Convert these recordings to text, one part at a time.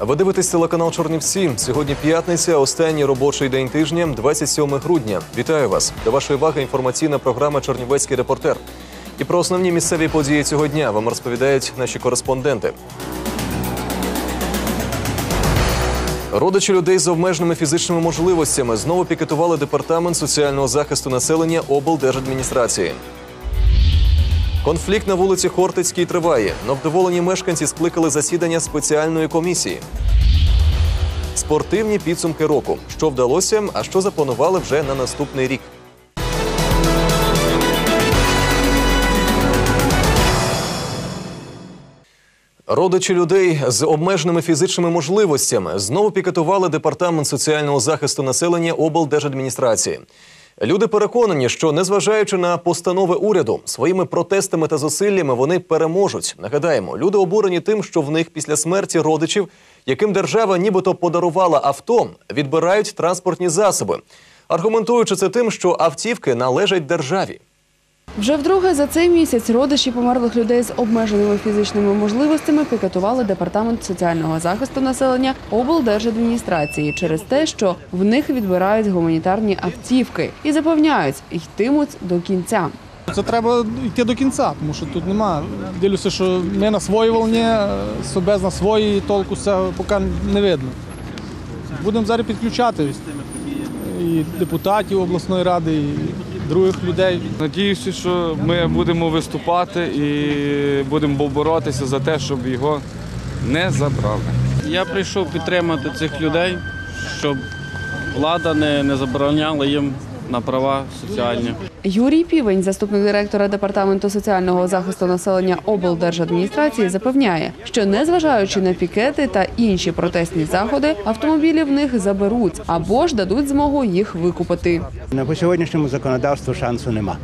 Ви дивитесь телеканал Чорнівці. Сьогодні п'ятниця, останній робочий день тижня, 27 грудня. Вітаю вас. До вашої уваги інформаційна програма Чорнівецький репортер. І про основні місцеві події цього дня вам розповідають наші кореспонденти. Родичі людей з обмеженими фізичними можливостями знову пікетували департамент соціального захисту населення облдержадміністрації. Конфлікт на вулиці Хортицькій триває. Невдоволені мешканці скликали засідання спеціальної комісії. Спортивні підсумки року. Що вдалося, а що запланували вже на наступний рік. Родичі людей з обмеженими фізичними можливостями знову пікетували департамент соціального захисту населення облдержадміністрації. Люди переконані, що незважаючи на постанови уряду, своїми протестами та зусиллями вони переможуть. Нагадаємо, люди обурені тим, що в них після смерті родичів, яким держава нібито подарувала авто, відбирають транспортні засоби, аргументуючи це тим, що автівки належать державі. Вже вдруге за цей місяць родичі померлих людей з обмеженими фізичними можливостями пікетували департамент соціального захисту населення облдержадміністрації через те, що в них відбирають гуманітарні автівки і запевняють, йтимуть до кінця. Це треба йти до кінця, тому що тут нема. Дивлюся, що ми на своїй волні, Собез на своїй, толку це поки не видно. Будемо зараз підключати і депутатів обласної ради, і других людей. Надіюся, що ми будемо виступати і будемо боротися за те, щоб його не забрали. Я прийшов підтримати цих людей, щоб влада не, не забороняла їм на права соціальні. Юрій Півень, заступник директора департаменту соціального захисту населення облдержадміністрації, запевняє, що незважаючи на пікети та інші протестні заходи, автомобілі в них заберуть або ж дадуть змогу їх викупити. На по сьогоднішньому законодавству шансу нема.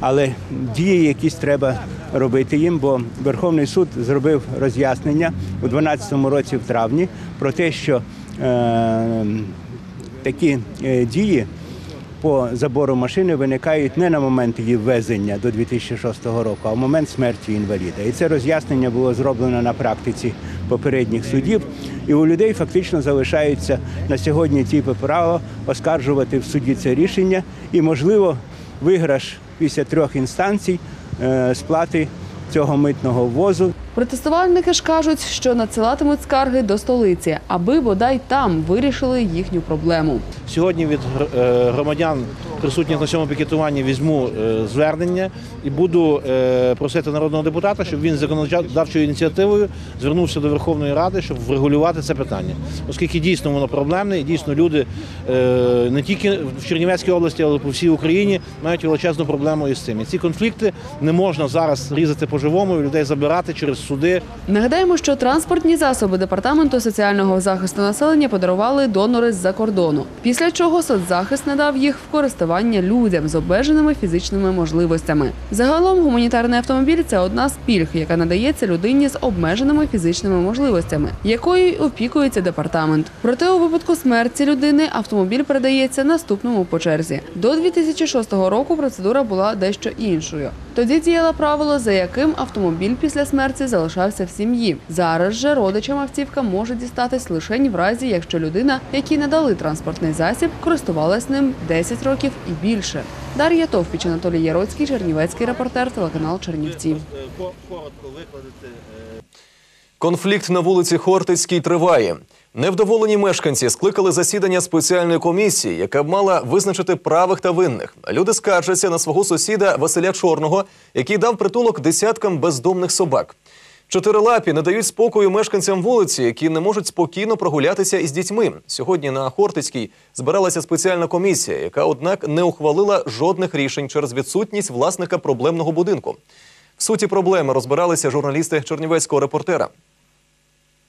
Але дії якісь треба робити їм, бо Верховний суд зробив роз'яснення у 2012 році в травні про те, що е, такі е, дії по забору машини виникають не на момент її ввезення до 2006 року, а в момент смерті інваліда. І це роз'яснення було зроблено на практиці попередніх судів. І у людей фактично залишається на сьогодні тільки право оскаржувати в суді це рішення і, можливо, виграш після трьох інстанцій е, сплати цього митного ввозу. Протестувальники ж кажуть, що надсилатимуть скарги до столиці, аби бодай там вирішили їхню проблему. Сьогодні від е, громадян, присутніх на цьому пікетуванні, візьму е, звернення і буду е, просити народного депутата, щоб він законодавчою ініціативою звернувся до Верховної Ради, щоб врегулювати це питання, оскільки дійсно воно проблемне, і дійсно люди не тільки в Чернівецькій області, але й по всій Україні мають величезну проблему із цим. І ці конфлікти не можна зараз різати по-живому і людей забирати через суди. Нагадаємо, що транспортні засоби департаменту соціального захисту населення подарували донори з-за кордону. Після чого соцзахист надав їх в користування людям з обмеженими фізичними можливостями. Загалом гуманітарний автомобіль це одна з пільг, яка надається людині з обмеженими фізичними можливостями, якою опікується департамент. Проте у випадку смерті людини автомобіль передається наступному по черзі. До 2006 року процедура була дещо іншою. Тоді діяло правило, за яким автомобіль після смерті залишався в сім'ї. Зараз же родичам автівка може дістатись лише в разі, якщо людина, якій надали транспортний засіб, користувалась ним 10 років і більше. Дар'я Товпіч, Анатолій Яроцький, Чернівецький репортер, телеканал Чернівці. Конфлікт на вулиці Хортицькій триває. Невдоволені мешканці скликали засідання спеціальної комісії, яка б мала визначити правих та винних. Люди скаржаться на свого сусіда Василя Чорного, який дав притулок десяткам бездомних собак. Чотирилапі не дають спокою мешканцям вулиці, які не можуть спокійно прогулятися із дітьми. Сьогодні на Хортицькій збиралася спеціальна комісія, яка, однак, не ухвалила жодних рішень через відсутність власника проблемного будинку. В суті проблеми розбиралися журналісти Чернівецького репортера.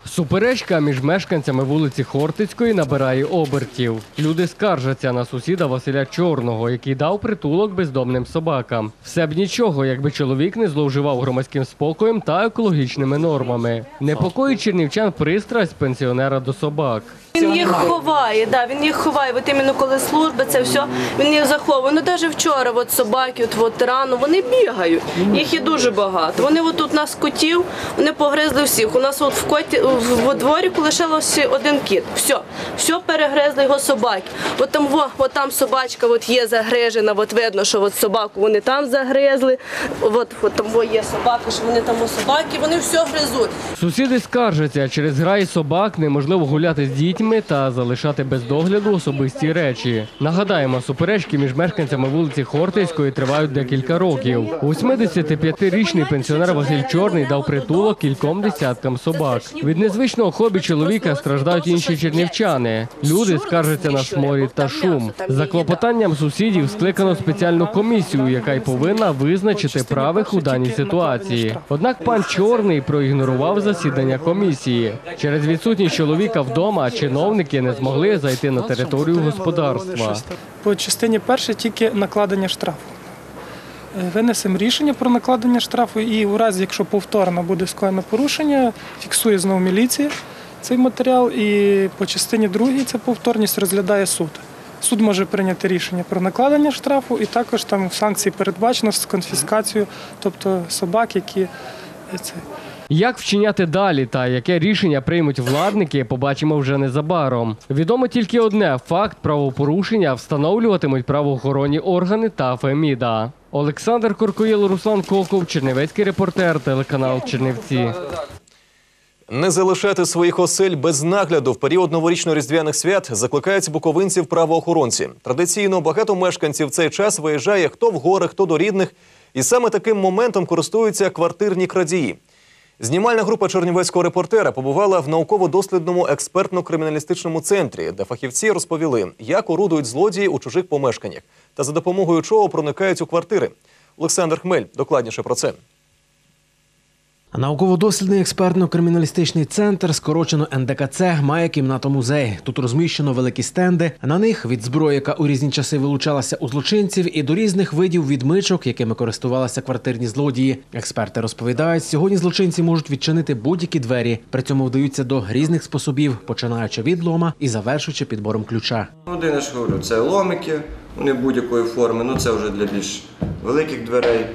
Суперечка між мешканцями вулиці Хортицької набирає обертів. Люди скаржаться на сусіда Василя Чорного, який дав притулок бездомним собакам. Все б нічого, якби чоловік не зловживав громадським спокоєм та екологічними нормами. Непокоїть чернівчан пристрасть пенсіонера до собак. Він їх немає. ховає. Да, він їх ховає. От іменно коли служба, це все він їх заховує. Ну навіть вчора, от собаки, от, от рано, вони бігають. Їх є дуже багато. Вони от тут нас котів, вони погризли всіх. У нас от в коті в, в дворіку лишилося один кіт. Все, все перегризли його собаки. От там, во, от там собачка от є загрижена, от видно, що от собаку вони там загризли. От, от там во, є собака, що вони там у собаки, вони все гризуть. Сусіди скаржаться, через грай собак неможливо гуляти з дітьми та залишати без догляду особисті речі. Нагадаємо, суперечки між мешканцями вулиці Хортицької тривають декілька років. 85-річний пенсіонер Василь Чорний дав притулок кільком десяткам собак. Від незвичного хобі чоловіка страждають інші чернівчани. Люди скаржаться на сморід та шум. За клопотанням сусідів скликано спеціальну комісію, яка й повинна визначити правих у даній ситуації. Однак пан Чорний проігнорував засідання комісії. Через відсутність чоловіка вдома чиновники не змогли зайти на територію господарства. По частині першій тільки накладення штрафу. Е, Винесемо рішення про накладення штрафу і у разі, якщо повторно буде скоєно порушення, фіксує знову міліція цей матеріал. І по частині другій це повторність розглядає суд. Суд може прийняти рішення про накладення штрафу і також там санкції передбачено з конфіскацією, тобто собак, які е, це. Як вчиняти далі та яке рішення приймуть владники, побачимо вже незабаром. Відомо тільки одне: факт правопорушення встановлюватимуть правоохоронні органи та ФЕМІДА. Олександр Коркоїл, Руслан Коков, Чернівецький репортер, телеканал Чернівці. Не залишати своїх осель без нагляду в період новорічно-різдвяних свят закликають буковинців правоохоронці. Традиційно багато мешканців в цей час виїжджає хто в гори, хто до рідних, і саме таким моментом користуються квартирні крадії. Знімальна група чернівецького репортера побувала в науково-дослідному експертно-криміналістичному центрі, де фахівці розповіли, як орудують злодії у чужих помешканнях та за допомогою чого проникають у квартири. Олександр Хмель докладніше про це. Науково-дослідний експертно-криміналістичний центр, скорочено НДКЦ, має кімнату музей. Тут розміщено великі стенди. На них від зброї, яка у різні часи вилучалася у злочинців, і до різних видів відмичок, якими користувалися квартирні злодії. Експерти розповідають, сьогодні злочинці можуть відчинити будь-які двері. При цьому вдаються до різних способів, починаючи від лома і завершуючи підбором ключа. Один я ж говорю, це ломики, вони будь-якої форми, ну це вже для більш великих дверей,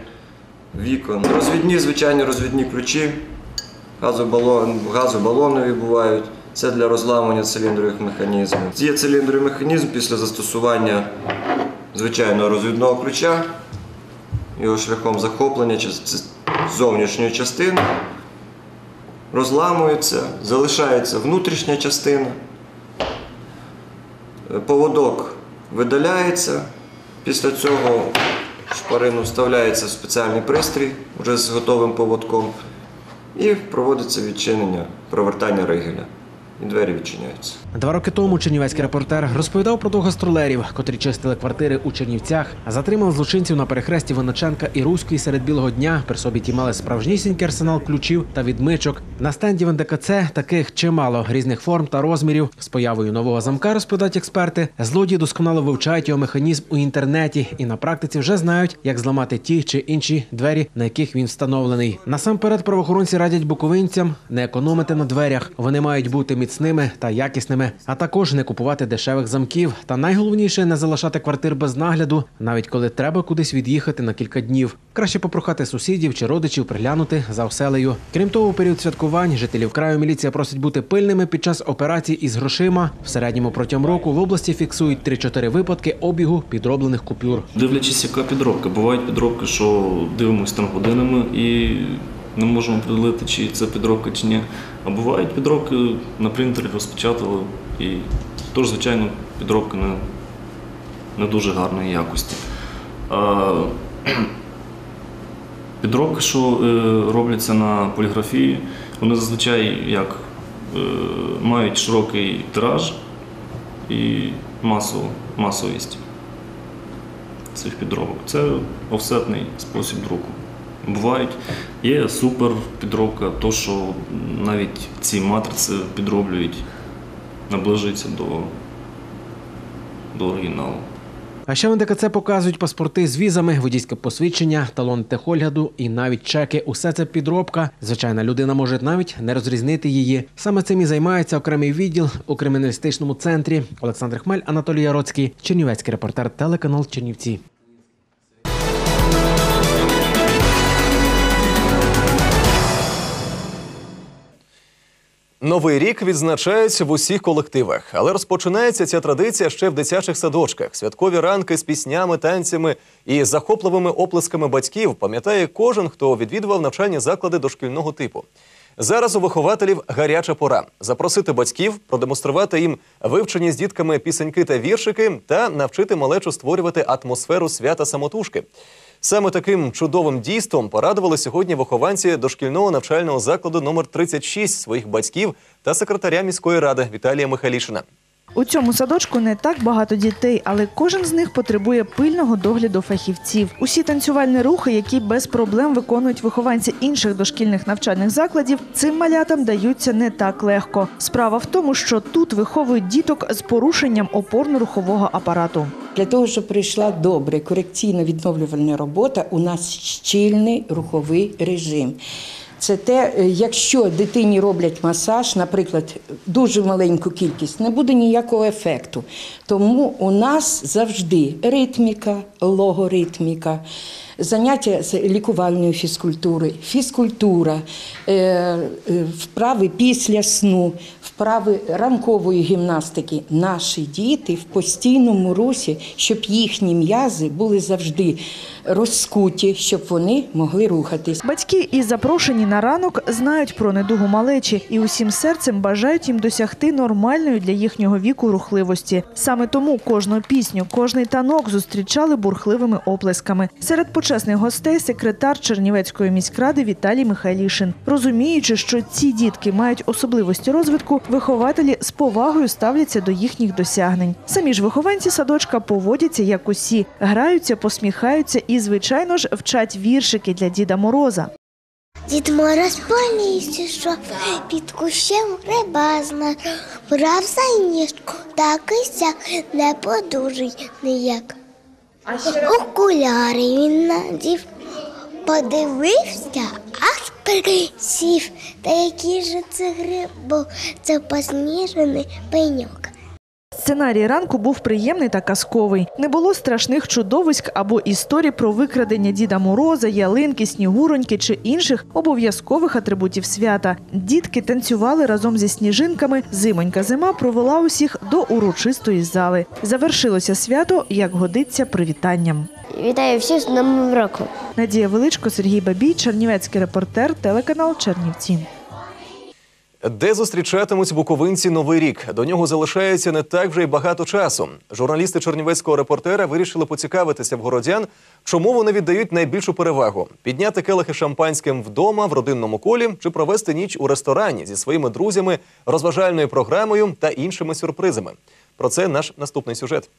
вікон. Розвідні, звичайні розвідні ключі, газобалон, газобалонові бувають. Це для розламування циліндрових механізмів. Є циліндровий механізм після застосування звичайного розвідного ключа, його шляхом захоплення зовнішньої частини. Розламується, залишається внутрішня частина. Поводок видаляється. Після цього шпарину вставляється в спеціальний пристрій вже з готовим поводком і проводиться відчинення, провертання ригеля. І двері відчиняються. Два роки тому чернівецький репортер розповідав про гастролерів, котрі чистили квартири у Чернівцях, затримав злочинців на перехресті Винниченка і Руської серед білого дня. При собі ті мали справжнісінький арсенал ключів та відмичок. На стенді в НДКЦ таких чимало різних форм та розмірів. З появою нового замка розповідають експерти. Злодії досконало вивчають його механізм у інтернеті і на практиці вже знають, як зламати ті чи інші двері, на яких він встановлений. Насамперед правоохоронці радять буковинцям не економити на дверях. Вони мають бути міцними та якісними, а також не купувати дешевих замків. Та найголовніше не залишати квартир без нагляду, навіть коли треба кудись від'їхати на кілька днів. Краще попрохати сусідів чи родичів приглянути за оселею. Крім того, у період святкувань жителів краю міліція просить бути пильними під час операцій із грошима. В середньому протягом року в області фіксують 3-4 випадки обігу підроблених купюр. Дивлячись, яка підробка. Бувають підробки, що дивимося там годинами і не можемо приділити, чи це підробка, чи ні. А бувають підробки на принтері розпечатали і тож, звичайно, підробка не, не дуже гарної якості. А, підробки, що е, робляться на поліграфії, вони зазвичай як е, мають широкий тираж і масову, масовість цих підробок. Це офсетний спосіб друку. Бувають, є супер підробка, то що навіть ці матриці підроблюють, наближуються до, до оригіналу. А ще в НДКЦ показують паспорти з візами, водійське посвідчення, талон техогляду і навіть чеки. Усе це підробка. Звичайна людина може навіть не розрізнити її. Саме цим і займається окремий відділ у криміналістичному центрі. Олександр Хмель, Анатолій Яроцький, Чернівецький репортер, телеканал Чернівці. Новий рік відзначають в усіх колективах, але розпочинається ця традиція ще в дитячих садочках. Святкові ранки з піснями, танцями і захопливими оплесками батьків пам'ятає кожен, хто відвідував навчальні заклади дошкільного типу. Зараз у вихователів гаряча пора запросити батьків, продемонструвати їм вивчені з дітками пісеньки та віршики та навчити малечу створювати атмосферу свята самотужки. Саме таким чудовим дійством порадували сьогодні вихованці дошкільного навчального закладу номер 36 своїх батьків та секретаря міської ради Віталія Михайлішина. У цьому садочку не так багато дітей, але кожен з них потребує пильного догляду фахівців. Усі танцювальні рухи, які без проблем виконують вихованці інших дошкільних навчальних закладів, цим малятам даються не так легко. Справа в тому, що тут виховують діток з порушенням опорно-рухового апарату. Для того, щоб прийшла добре корекційно відновлювальна робота, у нас щільний руховий режим. Це те, е, якщо дитині роблять масаж, наприклад, дуже маленьку кількість, не буде ніякого ефекту. Тому у нас завжди ритміка, логоритміка, заняття з лікувальної фізкультури, фізкультура, е, е, вправи після сну, вправи ранкової гімнастики. Наші діти в постійному русі, щоб їхні м'язи були завжди розкуті, щоб вони могли рухатись. Батьки і запрошені на ранок знають про недугу малечі і усім серцем бажають їм досягти нормальної для їхнього віку рухливості. Саме тому кожну пісню, кожний танок зустрічали бурхливими оплесками. Серед почесних гостей секретар Чернівецької міськради Віталій Михайлішин. Розуміючи, що ці дітки мають особливості розвитку, вихователі з повагою ставляться до їхніх досягнень. Самі ж вихованці садочка поводяться як усі, граються, посміхаються і, звичайно ж, вчать віршики для Діда Мороза. Дід Мороз по що під кущем риба зна, брав за ніжку, так і сяк, не подужий ніяк. Окуляри він надів, подивився, аж присів. Та який же це гриб, бо це посніжений пеньок. Сценарій ранку був приємний та казковий. Не було страшних чудовиськ або історій про викрадення Діда Мороза, ялинки, снігуроньки чи інших обов'язкових атрибутів свята. Дітки танцювали разом зі сніжинками. Зимонька зима провела усіх до урочистої зали. Завершилося свято, як годиться, привітанням. Вітаю всіх з Новим роком. Надія Величко, Сергій Бабій, Чернівецький репортер, телеканал Чернівці. Де зустрічатимуть буковинці новий рік? До нього залишається не так вже й багато часу. Журналісти чернівецького репортера вирішили поцікавитися в городян, чому вони віддають найбільшу перевагу: підняти келихи шампанським вдома в родинному колі чи провести ніч у ресторані зі своїми друзями, розважальною програмою та іншими сюрпризами. Про це наш наступний сюжет.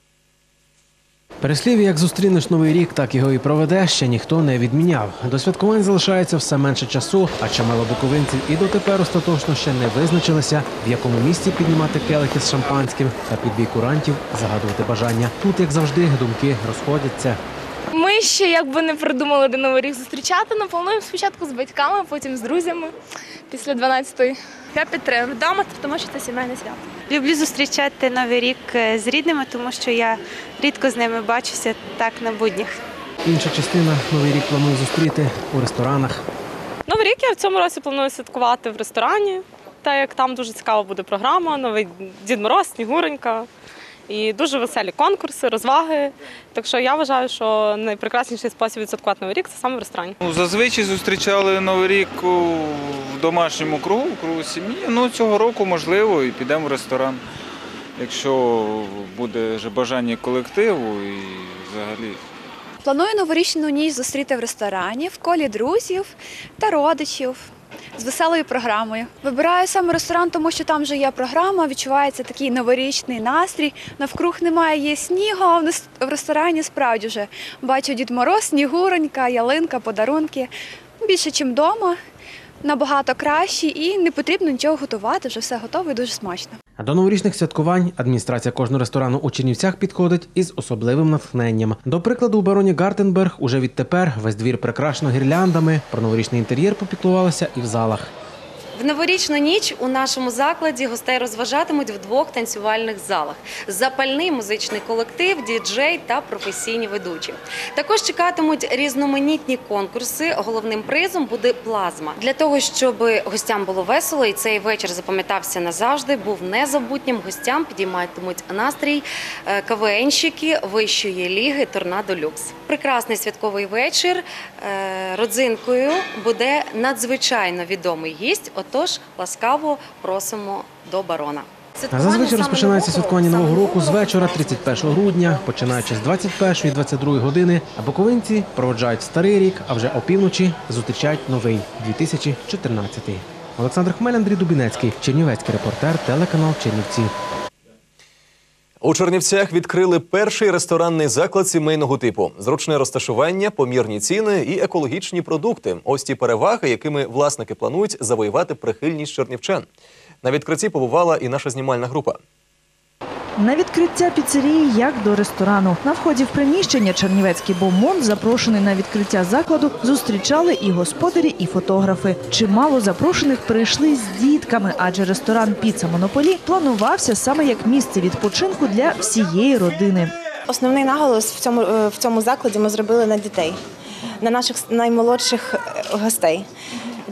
Переслів, як зустрінеш новий рік, так його і проведеш, ще ніхто не відміняв. До святкувань залишається все менше часу, а чимало буковинців і дотепер остаточно ще не визначилися, в якому місці піднімати келихи з шампанським та під бій курантів загадувати бажання. Тут, як завжди, думки розходяться. Ми ще якби не придумали де новий рік зустрічати, але плануємо спочатку з батьками, потім з друзями після 12-ї. Я підтримую вдома, тому що це сімейне свято. Люблю зустрічати новий рік е, з рідними, тому що я рідко з ними бачуся так на буднях. Інша частина новий рік планую зустріти у ресторанах. Новий рік я в цьому році планую святкувати в ресторані, так як там дуже цікава буде програма, новий Дід Мороз, Снігуренька. І дуже веселі конкурси, розваги. Так що я вважаю, що найпрекрасніший спосіб відсвяткувати новий рік це саме в ресторані. Ну, Зазвичай зустрічали Новий рік в домашньому кругу, в кругу сім'ї. Ну, цього року можливо і підемо в ресторан, якщо буде вже бажання колективу і взагалі. Планую новорічну ніч зустріти в ресторані в колі друзів та родичів з веселою програмою. Вибираю саме ресторан, тому що там вже є програма, відчувається такий новорічний настрій. Навкруг немає є снігу, а в ресторані справді вже бачу Дід Мороз, Снігуронька, ялинка, подарунки. Більше, ніж вдома. Набагато кращі і не потрібно нічого готувати, вже все готове і дуже смачно. До новорічних святкувань адміністрація кожного ресторану у Чернівцях підходить із особливим натхненням. До прикладу, у бароні Гартенберг уже відтепер весь двір прикрашено гірляндами. Про новорічний інтер'єр попіклувалися і в залах. В новорічну ніч у нашому закладі гостей розважатимуть в двох танцювальних залах: запальний музичний колектив, діджей та професійні ведучі. Також чекатимуть різноманітні конкурси. Головним призом буде плазма. Для того щоб гостям було весело і цей вечір запам'ятався назавжди, був незабутнім. Гостям підійматимуть настрій е, КВНщики вищої ліги Торнадо Люкс. Прекрасний святковий вечір. Е, Родзинкою буде надзвичайно відомий гість. Отож, ласкаво просимо до барона. Зазвичай розпочинається святкування нового року з вечора, 31 грудня, починаючи з 21 і 22 години. А буковинці проводжають старий рік, а вже опівночі зустрічають новий 2014. Олександр Хмель, Андрій Дубінецький, Чернівецький репортер, телеканал Чернівці. У Чернівцях відкрили перший ресторанний заклад сімейного типу. Зручне розташування, помірні ціни і екологічні продукти. Ось ті переваги, якими власники планують завоювати прихильність чернівчан. На відкритті побувала і наша знімальна група. На відкриття піцерії як до ресторану. На вході в приміщення Чернівецький бомонд, запрошений на відкриття закладу, зустрічали і господарі, і фотографи. Чимало запрошених прийшли з дітками, адже ресторан Піца Монополі планувався саме як місце відпочинку для всієї родини. Основний наголос в цьому е, в цьому закладі ми зробили на дітей, на наших наймолодших е, гостей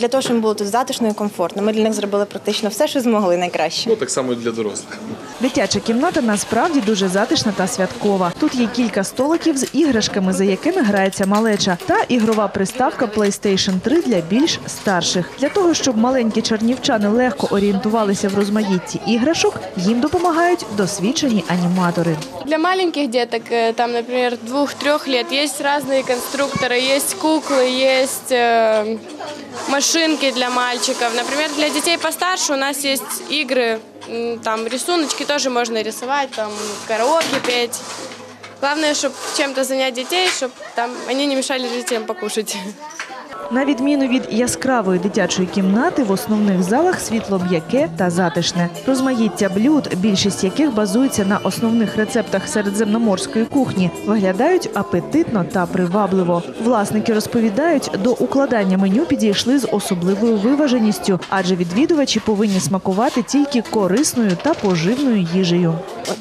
Для того, щоб їм було тут затишно і комфортно. Ми для них зробили практично все, що змогли найкраще. Ну так само і для дорослих. Дитяча кімната насправді дуже затишна та святкова. Тут є кілька столиків з іграшками, за якими грається малеча, та ігрова приставка PlayStation 3 для більш старших. Для того, щоб маленькі чернівчани легко орієнтувалися в розмаїтті іграшок, їм допомагають досвідчені аніматори. Для маленьких деток, э, там, например, двух-трех лет, есть разные конструкторы, есть куклы, есть э, машинки для мальчиков. Например, для детей постарше у нас есть игры, там рисуночки тоже можно рисовать, там караоке петь. Главное, чтобы чем-то занять детей, чтобы там они не мешали родителям покушать. На відміну від яскравої дитячої кімнати, в основних залах світло м'яке та затишне. Розмаїття блюд, більшість яких базується на основних рецептах середземноморської кухні, виглядають апетитно та привабливо. Власники розповідають, до укладання меню підійшли з особливою виваженістю, адже відвідувачі повинні смакувати тільки корисною та поживною їжею.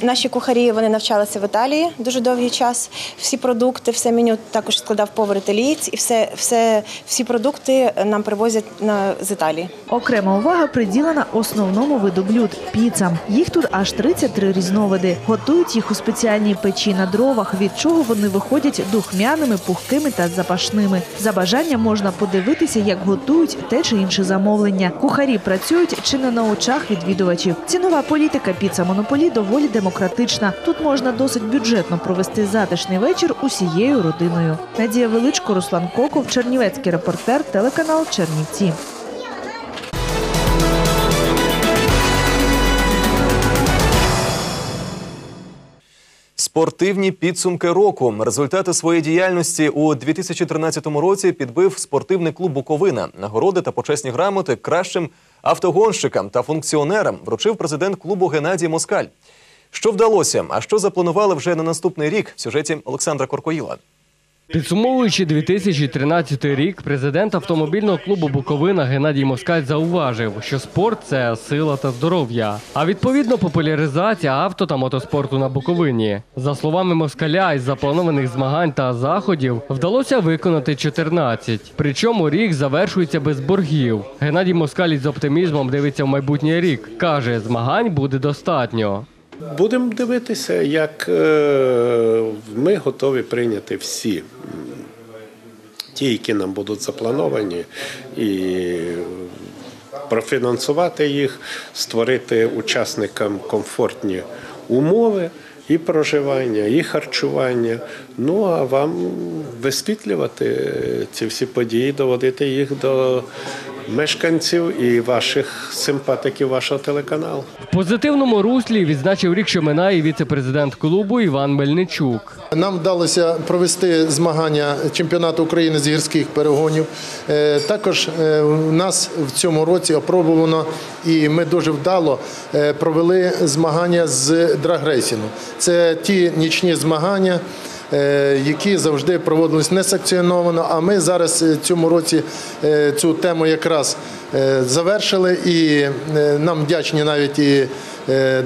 Наші кухарі вони навчалися в Італії дуже довгий час. Всі продукти, все меню також складав повар італієць, і все, все, всі продукти нам привозять на, з Італії. Окрема увага приділена основному виду блюд піцам. Їх тут аж 33 різновиди. Готують їх у спеціальній печі на дровах, від чого вони виходять духмяними, пухкими та запашними. За бажанням можна подивитися, як готують те чи інше замовлення. Кухарі працюють чи не на очах відвідувачів. Цінова політика піца Монополі доволі демократична. Тут можна досить бюджетно провести затишний вечір усією родиною. Надія Величко, Руслан Коков, Чернівецький репортер, телеканал Чернівці. Спортивні підсумки року. Результати своєї діяльності у 2013 році підбив спортивний клуб Буковина. Нагороди та почесні грамоти кращим автогонщикам та функціонерам вручив президент клубу Геннадій Москаль. Що вдалося, а що запланували вже на наступний рік в сюжеті Олександра Коркоїла. Підсумовуючи 2013 рік, президент автомобільного клубу Буковина Геннадій Москаль зауважив, що спорт це сила та здоров'я, а відповідно популяризація авто та мотоспорту на Буковині. За словами Москаля, із запланованих змагань та заходів вдалося виконати 14. Причому рік завершується без боргів. Геннадій Москаль із оптимізмом дивиться в майбутній рік. каже, змагань буде достатньо. Будемо дивитися, як е, ми готові прийняти всі ті, які нам будуть заплановані, і профінансувати їх, створити учасникам комфортні умови і проживання, і харчування. Ну а вам висвітлювати ці всі події, доводити їх до мешканців і ваших симпатиків вашого телеканалу. В позитивному руслі відзначив рік, що минає віце-президент клубу Іван Мельничук. Нам вдалося провести змагання чемпіонату України з гірських перегонів. Е, Також е, у нас в цьому році опробовано і ми дуже вдало е, провели змагання з драгрейсінгу. Це ті нічні змагання. Е, Які завжди проводились несанкціоновано, а ми зараз е, цьому році е, цю тему якраз завершили, і нам вдячні навіть і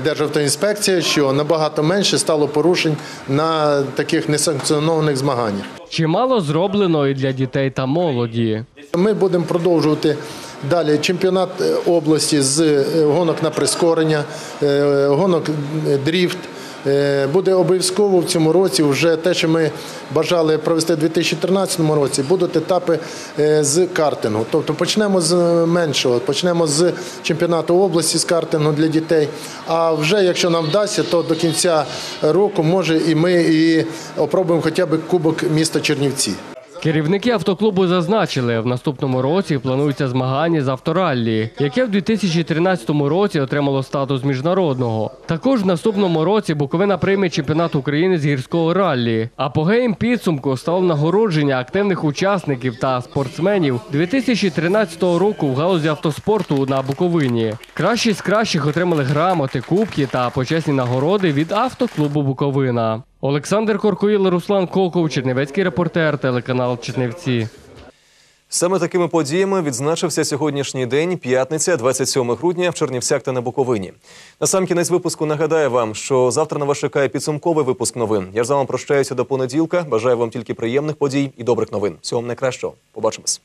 Державтоінспекція, що набагато менше стало порушень на таких несанкціонованих змаганнях. Чимало зроблено і для дітей та молоді. Ми будемо продовжувати далі чемпіонат області з гонок на прискорення, гонок дріфт. Е, Буде обов'язково в цьому році вже те, що ми бажали провести в 2013 році, будуть етапи е, з картингу. Тобто почнемо з меншого, почнемо з чемпіонату області з картингу для дітей. А вже якщо нам вдасться, то до кінця року може і ми і опробуємо хоча б кубок міста Чернівці. Керівники автоклубу зазначили, в наступному році плануються змагання з автораллі, яке в 2013 році отримало статус міжнародного. Також в наступному році Буковина прийме чемпіонат України з гірського раллі. Апогеєм підсумку стало нагородження активних учасників та спортсменів 2013 року в галузі автоспорту на Буковині. Кращі з кращих отримали грамоти, кубки та почесні нагороди від автоклубу Буковина. Олександр Коркоїл, Руслан Коков, Чернівецький репортер, телеканал Чернівці. Саме такими подіями відзначився сьогоднішній день, п'ятниця, 27 грудня в Чернівцях та на Буковині. На сам кінець випуску нагадаю вам, що завтра на вас чекає підсумковий випуск новин. Я ж з вами прощаюся до понеділка. Бажаю вам тільки приємних подій і добрих новин. Всього вам найкращого. Побачимось.